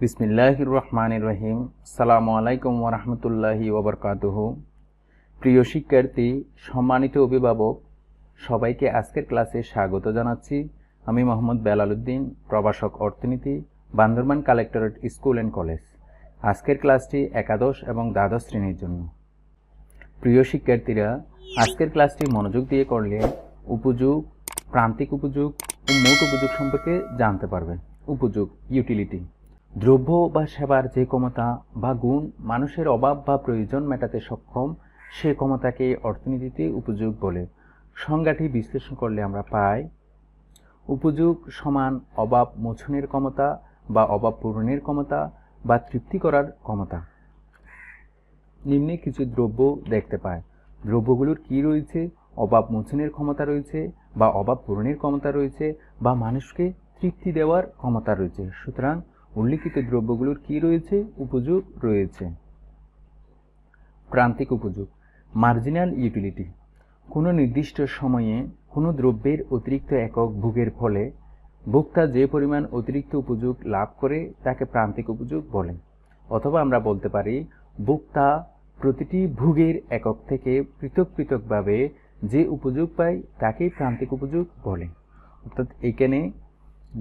বিসমিল্লাহ রহমান রহিম। সালামু আলাইকুম ওরহমতুল্লাহি ওবরকাতুহ প্রিয় শিক্ষার্থী, সম্মানিত অভিভাবক, সবাইকে আজকের ক্লাসে স্বাগত জানাচ্ছি। আমি মোহাম্মদ বেলাল উদ্দিন প্রভাষক অর্থনীতি, Bandarban collectorate school and college. আজকের ক্লাসটি একাদশ এবং দ্বাদশ শ্রেণির জন্য। প্রিয় শিক্ষার্থীরা, আজকের ক্লাসটি মনোযোগ দিয়ে করলে উপযোগ, প্রান্তিক উপযোগ ও মোট উপযোগ সম্পর্কে জানতে পারবে উপযোগ ইউটিলিটি দ্রব্য বা সেবার যে ক্ষমতা বা গুণ মানুষের অভাব বা প্রয়োজন মেটাতে সক্ষম, সে ক্ষমতাকে অর্থনীতিতে উপযোগ বলে। সংজ্ঞাটি বিশ্লেষণ করলে আমরা পাই, উপযোগ সমান অভাব মোছনের ক্ষমতা বা অভাব পূরণের ক্ষমতা বা তৃপ্তি করার ক্ষমতা। নিম্নে কিছু দ্রব্য দেখতে পায় দ্রব্যগুলোর কি রয়েছে? অভাব মোচনের ক্ষমতা রয়েছে বা অভাব পূরণের ক্ষমতা রয়েছে বা মানুষকে তৃপ্তি দেওয়ার ক্ষমতা রয়েছে। সুতরাং উল্লিখিত দ্রব্যগুলোর কি রয়েছে? উপযোগ রয়েছে। প্রান্তিক উপযোগ মার্জিনাল ইউটিলিটি কোনো নির্দিষ্ট সময়ে কোনো দ্রব্যের অতিরিক্ত একক ভোগের ফলে ভোক্তা যে পরিমাণ অতিরিক্ত উপযোগ লাভ করে তাকে প্রান্তিক উপযোগ বলে। অথবা আমরা বলতে পারি, ভোক্তা প্রতিটি ভোগের একক থেকে পৃথক পৃথকভাবে যে উপযোগ পায় তাকেই প্রান্তিক উপযোগ বলে। অর্থাৎ এখানে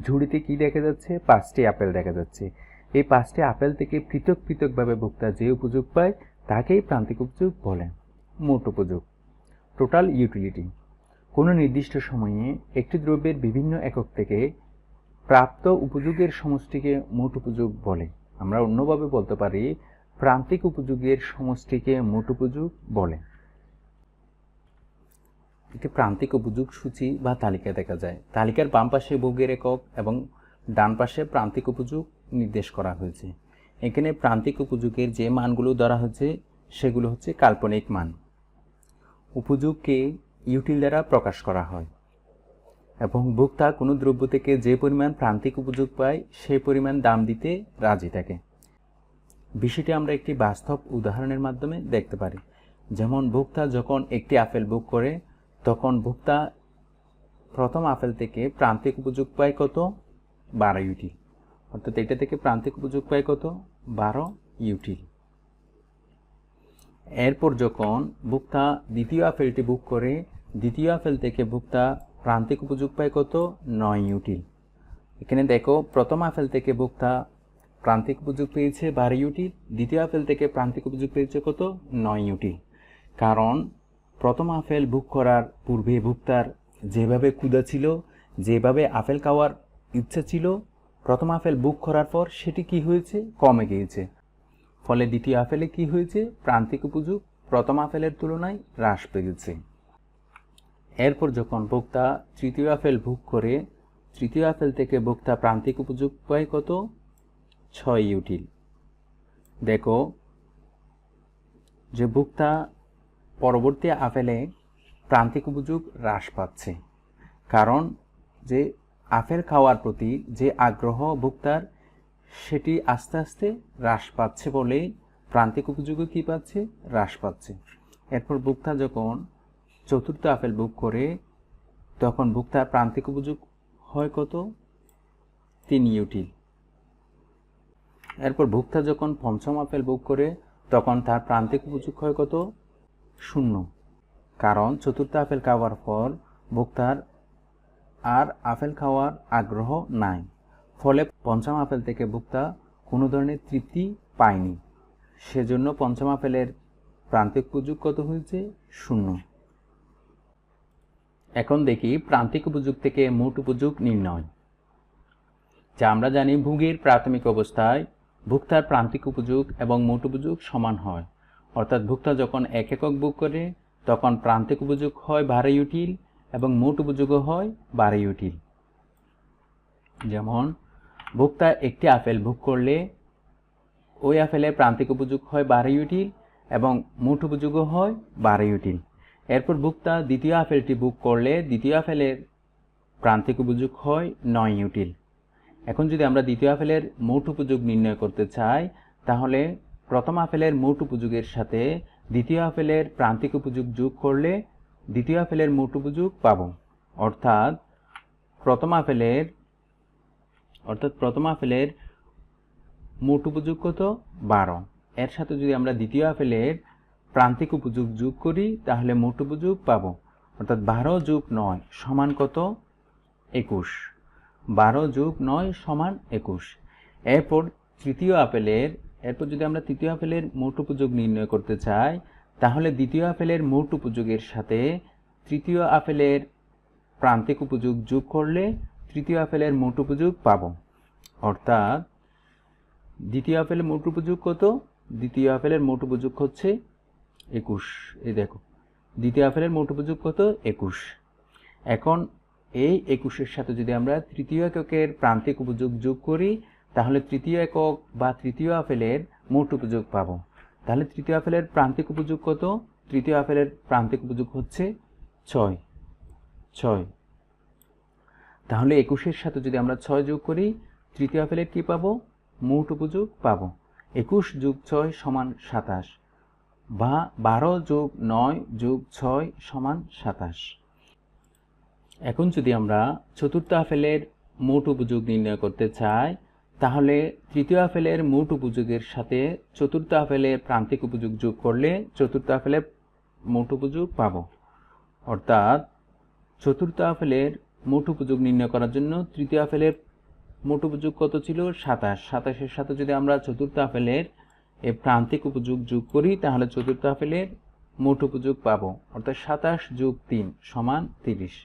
ঝুড়িতে কি দেখা যাচ্ছে? পাঁচটি আপেল দেখা যাচ্ছে। এই পাঁচটি আপেল থেকে পৃথক পৃথকভাবে ভোক্তা যে উপযোগ পায়, তাকেই প্রান্তিক উপযোগ বলে। মোট উপযোগ। টোটাল ইউটিলিটি কোনো নির্দিষ্ট সময়ে একটি দ্রব্যের বিভিন্ন একক থেকে প্রাপ্ত উপযোগের সমষ্টিকে মোট উপযোগ বলে। আমরা অন্যভাবে বলতে পারি, প্রান্তিক উপযোগের সমষ্টিকে মোট উপযোগ বলে। একটি প্রান্তিক উপযোগ সূচি বা তালিকা দেখা যায়। তালিকার বাম পাশে ভোগের একক এবং ডান পাশে প্রান্তিক উপযোগ নির্দেশ করা হয়েছে। এখানে প্রান্তিক উপযোগের যে মানগুলো ধরা হয়েছে, সেগুলো হচ্ছে কাল্পনিক মান। উপযোগকে ইউটিল দ্বারা প্রকাশ করা হয় এবং ভোক্তা কোনো দ্রব্য থেকে যে পরিমাণ প্রান্তিক উপযোগ পায় সেই পরিমাণ দাম দিতে রাজি থাকে। বিষয়টি আমরা একটি বাস্তব উদাহরণের মাধ্যমে দেখতে পারি। যেমন ভোক্তা যখন একটি আপেল বুক করে তখন ভোক্তা প্রথম আপেল থেকে প্রান্তিক উপযোগ পায় কত? বারো ইউটিল অর্থাৎ এটা থেকে প্রান্তিক উপযোগ পায় কত? বারো ইউটিল এরপর যখন ভোক্তা দ্বিতীয় আপেলটি বুক করে, দ্বিতীয় আপেল থেকে ভোক্তা প্রান্তিক উপযোগ পায় কত? নয় ইউটিল এখানে দেখো, প্রথম আপেল থেকে ভোক্তা প্রান্তিক উপযোগ পেয়েছে বারো ইউটিল দ্বিতীয় আপেল থেকে প্রান্তিক উপযোগ পেয়েছে কত? নয় ইউটিল কারণ প্রথম আপেল বুক করার পূর্বে ভোক্তার যেভাবে ক্ষুদা ছিল, যেভাবে আপেল খাওয়ার ইচ্ছা ছিল, প্রথম আপেল বুক করার পর সেটি কি হয়েছে? কমে গিয়েছে। ফলে দ্বিতীয় আপেলে কি হয়েছে? প্রান্তিক উপযোগ প্রথম আপেলের তুলনায় হ্রাস পেয়েছে। এরপর যখন ভোক্তা তৃতীয় আপেল বুক করে, তৃতীয় আপেল থেকে ভোক্তা প্রান্তিক উপযোগ পায় কত? ছয় ইউটিল। দেখো, যে ভোক্তা পরবর্তী আপেলে প্রান্তিক উপযোগ হ্রাস পাচ্ছে। কারণ যে আপেল খাওয়ার প্রতি যে আগ্রহ ভোক্তার, সেটি আস্তে আস্তে হ্রাস পাচ্ছে বলেই প্রান্তিক উপযোগও কী পাচ্ছে? হ্রাস পাচ্ছে। এরপর ভোক্তা যখন চতুর্থ আপেল বুক করে, তখন ভোক্তার প্রান্তিক উপযোগ হয় কত? তিন ইউটিল। এরপর ভোক্তা যখন পঞ্চম আপেল বুক করে, তখন তার প্রান্তিক উপযোগ হয় কত? শূন্য। কারণ চতুর্থ আপেল খাওয়ার পর ভোক্তার আর আপেল খাওয়ার আগ্রহ নাই। ফলে পঞ্চম আপেল থেকে ভোক্তা কোনো ধরনের তৃপ্তি পায়নি। সেজন্য পঞ্চম আপেলের প্রান্তিক উপযোগ কত হয়েছে? শূন্য। এখন দেখি প্রান্তিক উপযোগ থেকে মোট উপযোগ নির্ণয়। যা আমরা জানি ভোগের প্রাথমিক অবস্থায় ভুক্তার প্রান্তিক উপযোগ এবং মোট উপযোগ সমান হয়। অর্থাৎ ভোক্তা যখন এক একক বুক করে, তখন প্রান্তিক উপযোগ হয় বারো ইউটিল এবং মোট উপযোগও হয় বারো ইউটিল। যেমন, ভোক্তা একটি আপেল বুক করলে ওই আপেলের প্রান্তিক উপযোগ হয় বারো ইউটিল এবং মোট উপযোগও হয় বারো ইউটিল। এরপর ভোক্তা দ্বিতীয় আপেলটি বুক করলে দ্বিতীয় আপেলের প্রান্তিক উপযোগ হয় নয় ইউটিল। এখন যদি আমরা দ্বিতীয় আপেলের মোট উপযোগ নির্ণয় করতে চাই, তাহলে প্রথম আপেলের মোট উপযোগের সাথে দ্বিতীয় আপেলের প্রান্তিক উপযোগ যোগ করলে দ্বিতীয় আপেলের মোট উপযোগ পাব। অর্থাৎ প্রথম আপেলের, অর্থাৎ প্রথম আপেলের মোট উপযোগ কত? বারো। এর সাথে যদি আমরা দ্বিতীয় আপেলের প্রান্তিক উপযোগ যোগ করি, তাহলে মোট উপযোগ পাবো। অর্থাৎ বারো যোগ নয় সমান কত? একুশ। বারো যোগ নয় সমান একুশ। এরপর তৃতীয় আপেলের এরপর যদি আমরা তৃতীয় আপেলের মোট উপযোগ নির্ণয় করতে চাই, তাহলে দ্বিতীয় আপেলের মোট উপযোগের সাথে তৃতীয় আপেলের প্রান্তিক উপযোগ যোগ করলে তৃতীয় আপেলের মোট উপযোগ পাব। অর্থাৎ দ্বিতীয় আপেলের মোট উপযোগ কত? দ্বিতীয় আপেলের মোট উপযোগ হচ্ছে একুশ। এই দেখো, দ্বিতীয় আপেলের মোট উপযোগ কত? একুশ। এখন এই একুশের সাথে যদি আমরা তৃতীয় এককের প্রান্তিক উপযোগ যোগ করি তাহলে তৃতীয় একক বা তৃতীয় আপেলের মোট উপযোগ পাবো। তাহলে তৃতীয় আপেলের প্রান্তিক উপযোগ কত? তৃতীয় আপেলের প্রান্তিক উপযোগ হচ্ছে ছয়। ছয়। তাহলে একুশের সাথে যদি আমরা ছয় যোগ করি, তৃতীয় আপেলের কি পাবো? মোট উপযোগ পাবো। একুশ যোগ ছয় সমান সাতাশ বা বারো যোগ নয় যোগ ছয় সমান সাতাশ। এখন যদি আমরা চতুর্থ আপেলের মোট উপযোগ নির্ণয় করতে চাই তাহলে তৃতীয় আপেলের মোট উপযোগের সাথে চতুর্থ আপেলের প্রান্তিক উপযোগ যোগ করলে চতুর্থ আপেলের মোট উপযোগ পাব। অর্থাৎ চতুর্থ আপেলের মোট উপযোগ নির্ণয় করার জন্য তৃতীয় আপেলের মোট উপযোগ কত ছিল? সাতাশ। সাতাশের সাথে যদি আমরা চতুর্থ আপেলের এ প্রান্তিক উপযোগ যোগ করি, তাহলে চতুর্থ আপেলের মোট উপযোগ পাব। অর্থাৎ সাতাশ যোগ তিন সমান তিরিশ।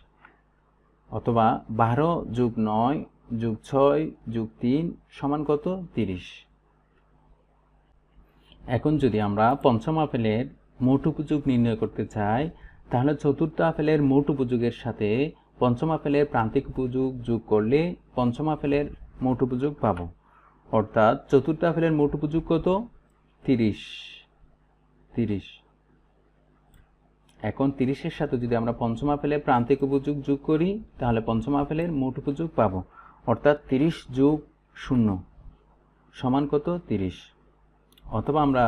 অথবা বারো যোগ নয় যোগ ছয় যোগ তিন সমান কত? তিরিশ। এখন যদি আমরা পঞ্চম আপেলের মোট উপযোগ নির্ণয় করতে চাই, তাহলে চতুর্থ আপেলের মোট উপযোগের সাথে পঞ্চম আপেলের প্রান্তিক উপযোগ যোগ করলে পঞ্চম আপেলের মোট উপযোগ পাব। অর্থাৎ চতুর্থ আপেলের মোট উপযোগ কত? তিরিশ। তিরিশ। এখন তিরিশের সাথে যদি আমরা পঞ্চম আপেলের প্রান্তিক উপযোগ যোগ করি, তাহলে পঞ্চম আপেলের মোট উপযোগ পাবো। অর্থাৎ তিরিশ যোগ শূন্য সমান কত? তিরিশ। অথবা আমরা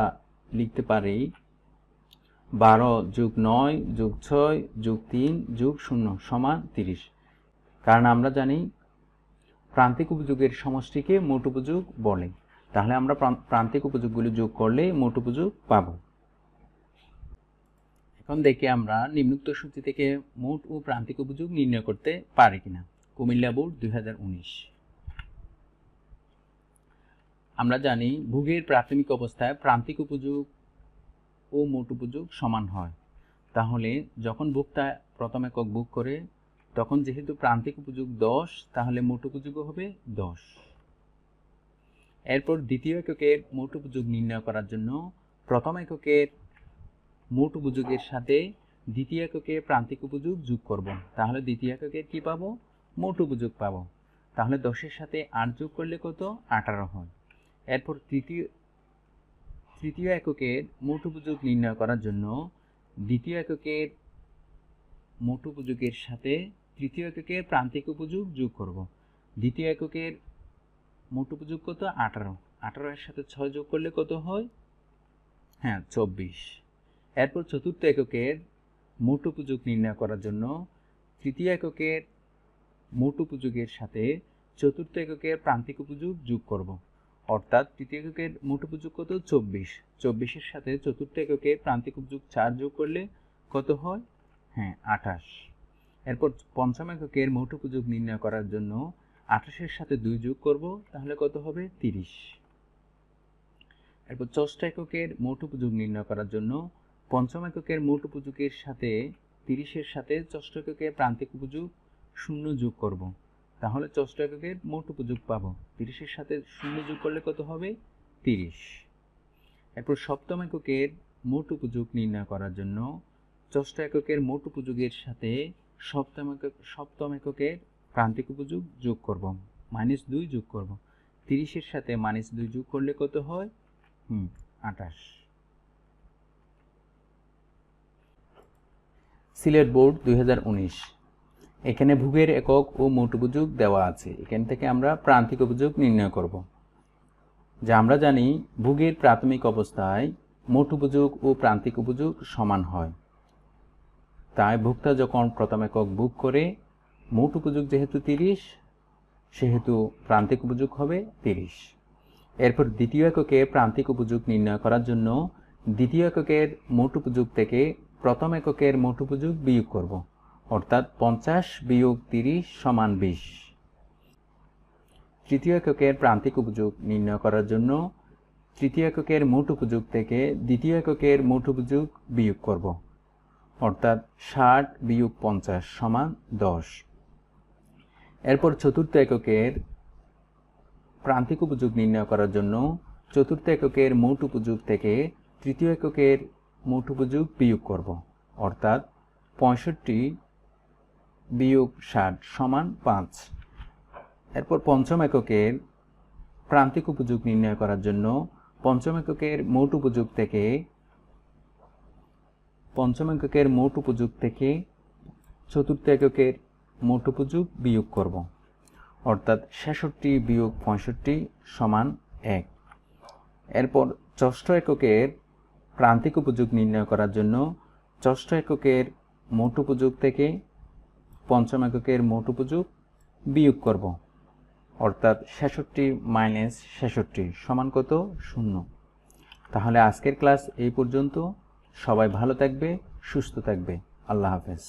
লিখতে পারি বারো যোগ নয় যোগ ছয় যোগ তিন যোগ শূন্য সমান তিরিশ। কারণ আমরা জানি প্রান্তিক উপযোগের সমষ্টিকে মোট উপযোগ বলে। তাহলে আমরা প্রান্তিক উপযোগগুলি যোগ করলে মোট উপযোগ পাবো। এখন দেখি আমরা নিম্নোক্ত সূচি থেকে মোট ও প্রান্তিক উপযোগ নির্ণয় করতে পারি কিনা। কুমিল্লা বোর্ড দু হাজার উনিশ। আমরা জানি ভোগের প্রাথমিক অবস্থায় প্রান্তিক উপযোগ ও মোট উপযোগ সমান হয়। তাহলে যখন ভোক্তা প্রথম একক বুক করে, তখন যেহেতু প্রান্তিক উপযোগ দশ, তাহলে মোট উপযোগও হবে দশ। এরপর দ্বিতীয় এককের মোট উপযোগ নির্ণয় করার জন্য প্রথম এককের মোট উপযোগের সাথে দ্বিতীয় এককে প্রান্তিক উপযোগ যোগ করব। তাহলে দ্বিতীয় এককের কি পাবো? মোট উপযোগ পাব। তাহলে দশের সাথে আট যোগ করলে কত? আঠারো হয়। এরপর তৃতীয় তৃতীয় এককের মোট উপযোগ নির্ণয় করার জন্য দ্বিতীয় এককের মোট উপযোগের সাথে তৃতীয় এককের প্রান্তিক উপযোগ যোগ করব। দ্বিতীয় এককের মোট উপযোগ কত? আঠারো। আঠারো এর সাথে ছয় যোগ করলে কত হয়? হ্যাঁ চব্বিশ। এরপর চতুর্থ এককের মোট উপযোগ নির্ণয় করার জন্য তৃতীয় এককের মোট উপযোগের সাথে চতুর্থ এককের প্রান্তিক উপযোগ যোগ করব। অর্থাৎ তৃতীয় এককের মোট উপযোগ কত? চব্বিশ। চব্বিশের সাথে চতুর্থ এককের প্রান্তিক উপযোগ চার যোগ করলে কত হয়? হ্যাঁ আঠাশ। এরপর পঞ্চম এককের মোট উপযোগ নির্ণয় করার জন্য আঠাশের সাথে দুই যোগ করব, তাহলে কত হবে? তিরিশ। এরপর ষষ্ঠ এককের মোট উপযোগ নির্ণয় করার জন্য পঞ্চম এককের মোট উপযোগের সাথে তিরিশের সাথে ষষ্ঠ এককের প্রান্তিক উপযোগ শূন্য যোগ করব। তাহলে ষষ্ঠ এককের মোট উপযোগ পাব। তিরিশের সাথে শূন্য যোগ করলে কত হবে? তিরিশ। এরপর সপ্তম এককের মোট উপযোগ নির্ণয় করার জন্য ষষ্ঠ এককের মোট উপযোগের সাথে সপ্তম একক, সপ্তম এককের প্রান্তিক উপযোগ যোগ করব। মাইনাস দুই যোগ করব। তিরিশের সাথে মাইনাস দুই যোগ করলে কত হয়? হুম, আঠাশ। সিলেট বোর্ড দুই হাজার উনিশ। এখানে ভূগের একক ও মোট উপযোগ দেওয়া আছে। এখান থেকে আমরা প্রান্তিক উপযোগ নির্ণয় করব। যা আমরা জানি, ভূগের প্রাথমিক অবস্থায় মোট উপযোগ ও প্রান্তিক উপযোগ সমান হয়। তাই ভোক্তা যখন প্রথম একক বুক করে, মোট উপযোগ যেহেতু তিরিশ, সেহেতু প্রান্তিক উপযোগ হবে তিরিশ। এরপর দ্বিতীয় এককে প্রান্তিক উপযোগ নির্ণয় করার জন্য দ্বিতীয় এককের মোট উপযোগ থেকে প্রথম এককের মোট উপযোগ বিয়োগ করব। অর্থাৎ পঞ্চাশ বিয়োগ তিরিশ সমান বিশ। তৃতীয় এককের প্রান্তিক উপযোগ নির্ণয় করার জন্য তৃতীয় এককের মোট উপযোগ থেকে দ্বিতীয় এককের মোট উপযোগ বিয়োগ করব। অর্থাৎ ষাট বিয়োগ পঞ্চাশ সমান দশ। এরপর চতুর্থ এককের প্রান্তিক উপযোগ নির্ণয় করার জন্য চতুর্থ এককের মোট উপযোগ থেকে তৃতীয় এককের মোট উপযোগ বিয়োগ করব। অর্থাৎ পঁয়ষট্টি বিয়োগ ষাট সমান পাঁচ। এরপর পঞ্চম এককের প্রান্তিক উপযোগ নির্ণয় করার জন্য পঞ্চম এককের মোট উপযোগ থেকে পঞ্চম এককের মোট উপযোগ থেকে চতুর্থ এককের মোট উপযোগ বিয়োগ করব। অর্থাৎ ছেষট্টি বিয়োগ পঁয়ষট্টি সমান এক। এরপর ষষ্ঠ এককের প্রান্তিক উপযোগ নির্ণয় করার জন্য ষষ্ঠ এককের মোট উপযোগ থেকে পঞ্চম এককের মোট উপযোগ বিয়োগ করব, অর্থাৎ ছেষট্টি মাইনাস ছেষট্টি সমান কত? শূন্য। তাহলে আজকের ক্লাস এই পর্যন্ত। সবাই ভালো থাকবে, সুস্থ থাকবে। আল্লাহ হাফেজ।